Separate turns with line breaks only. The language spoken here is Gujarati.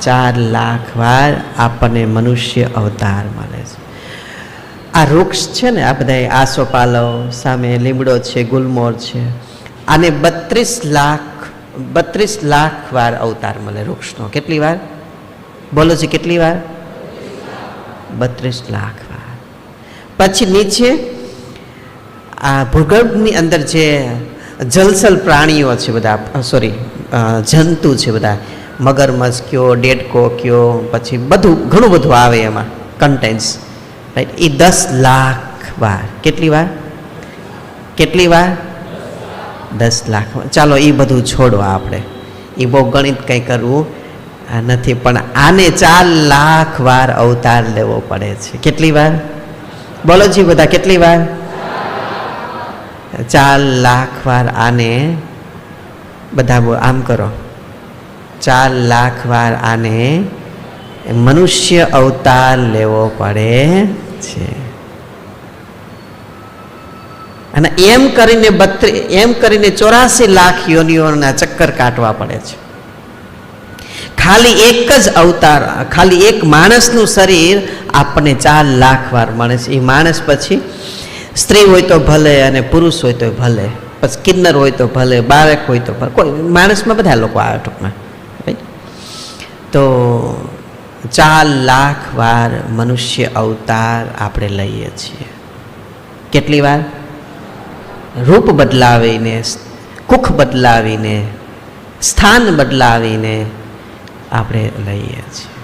ચાર લાખ વાર આપણને મનુષ્ય અવતાર મળે છે. આ વૃક્ષ છે ને, આ બધા આસોપાલવ સામે લીમડો છે, ગુલમોર છે, આને બત્રીસ લાખ બત્રીસ લાખ વાર અવતાર મળે વૃક્ષનો. કેટલી વાર? બોલો છે કેટલી વાર? બત્રીસ લાખ વાર. પછી નીચે આ ભૂગર્ભની અંદર જે જલસલ પ્રાણીઓ છે બધા સોરી જંતુ છે બધા મગરમચ્છ કયો, ડેડકો કયો, પછી બધું, ઘણું બધું આવે એમાં કન્ટેન્ટ્સ રાઈટ એ દસ લાખ વાર. કેટલી વાર? કેટલી વાર? દસ લાખ. ચાલો એ બધું છોડો આપણે. એ બહુ ગણિત કંઈ કરવું નથી, પણ આને ચાર લાખ વાર અવતાર લેવો પડે છે. કેટલી વાર? બોલો જી બધા, કેટલી વાર? ચાર લાખ વાર આને બધા આમ કરો. ચાર લાખ વાર આને મનુષ્ય અવતાર લેવો પડે છે અને એમ કરીને બત્રી, એમ કરીને ચોરાસી લાખ યોનિઓના ચક્કર કાટવા પડે છે ખાલી એક જ અવતાર, ખાલી એક માણસનું શરીર આપણને ચાર લાખ વાર મળે છે એ માણસ પછી સ્ત્રી હોય તો ભલે અને પુરુષ હોય તો ભલે, પછી કિન્નર હોય તો ભલે, બાળક હોય તો ભલે, કોઈ માણસમાં બધા લોકો આવે ટૂંકમાં? તો ચાર લાખ વાર મનુષ્ય અવતાર આપણે લઈએ છીએ. કેટલી વાર? રૂપ બદલાવીને, કુખ બદલાવીને, સ્થાન બદલાવીને આપણે લઈએ છીએ.